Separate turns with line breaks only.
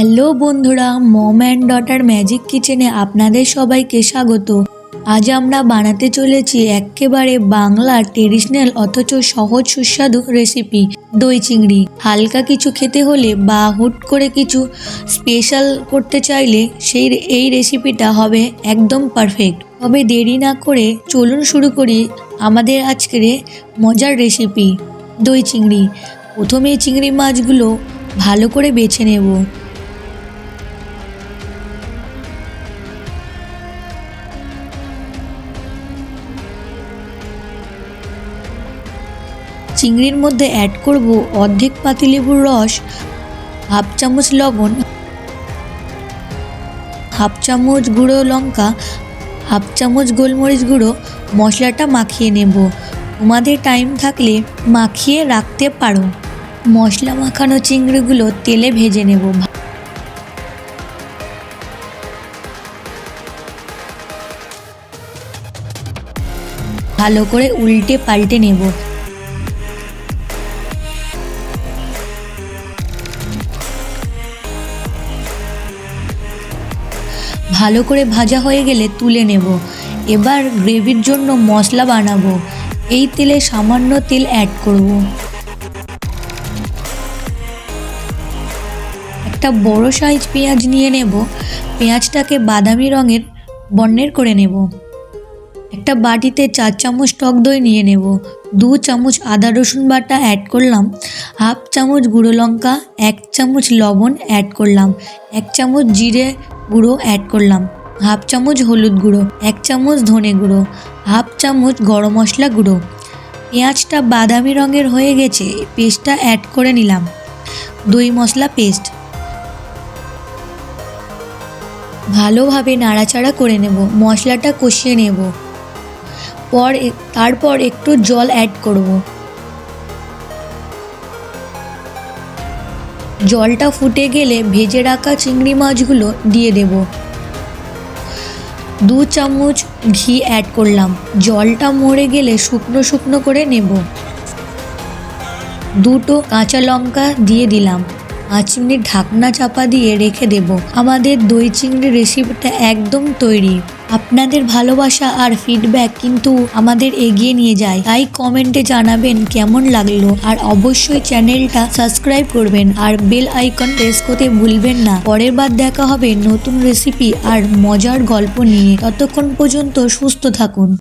Hello বন্ধুরা, মম and daughter magic কিচেনে আপনাদের সবাইকে স্বাগত। আজ আমরা বানাতে চলেছি একেবারে বাংলা ট্রেডিশনাল অথচ সহজ সুস্বাদু রেসিপি দই চিংড়ি। হালকা কিছু খেতে হলে বা হুট করে কিছু স্পেশাল করতে চাইলে সেই এই রেসিপিটা হবে একদম পারফেক্ট তবে দেরি না করে চলুন শুরু করি আমাদের আজকের মজার রেসিপি দই চিংড়ি। প্রথমে চিংড়ি মাছগুলো ভালো করে বেছে নেব। চিংড়ির মধ্যে অ্যাড করব অর্ধেক পাতিলেবুর রস, হাফ চামচ লবণ, হাফ চামচ গুঁড়ো লঙ্কা, হাফ চামচ গোলমরিচ গুঁড়ো, মশলাটা মাখিয়ে নেব। তোমাদের টাইম থাকলে মাখিয়ে রাখতে পারো। মশলা মাখানো চিংড়িগুলো তেলে ভেজে নেব। ভালো করে উল্টে পাল্টে নেব। ভালো করে ভাজা হয়ে গেলে তুলে নেব। এবার গ্রেভির জন্য মশলা বানাবো। এই তেলে সামান্য তেল অ্যাড করব। একটা বড় সাইজ পেঁয়াজ নিয়ে নেব। পেঁয়াজটাকে বাদামি রঙের বর্ণের করে নেব। একটা বাটিতে চার চামচ টক দই নিয়ে নেব। দু চামচ আদা রসুন বাটা অ্যাড করলাম। হাফ চামচ গুঁড়ো লঙ্কা, এক চামচ লবণ অ্যাড করলাম। এক চামচ জিরে গুঁড়ো অ্যাড করলাম। হাফ চামচ হলুদ গুঁড়ো, এক চামচ ধনে গুঁড়ো, হাফ চামচ গরম মশলা গুঁড়ো। পেঁয়াজটা বাদামি রঙের হয়ে গেছে, পেস্টটা অ্যাড করে নিলাম। দই মশলা পেস্ট। ভালোভাবে নাড়াচাড়া করে নেব, মশলাটা কষিয়ে নেব। পর তারপর একটু জল অ্যাড করব। জলটা ফুটে গেলে ভেজে রাখা চিংড়ি মাছগুলো দিয়ে দেব। দু চামচ ঘি অ্যাড করলাম। জলটা মরে গেলে শুকনো শুকনো করে নেব। দুটো কাঁচা লঙ্কা দিয়ে দিলাম। পাঁচ মিনিট ঢাকনা চাপা দিয়ে রেখে দেব। আমাদের দই চিংড়ি রেসিপিটা একদম তৈরি। আপনাদের ভালোবাসা আর ফিডব্যাক কিন্তু আমাদের এগিয়ে নিয়ে যায়। তাই কমেন্টে জানাবেন কেমন লাগল। আর অবশ্যই চ্যানেলটা সাবস্ক্রাইব করবেন। আর বেল আইকন প্রেস করতে ভুলবেন না। পরের বার দেখা হবে নতুন রেসিপি আর মজার গল্প নিয়ে। ততক্ষণ পর্যন্ত সুস্থ থাকুন।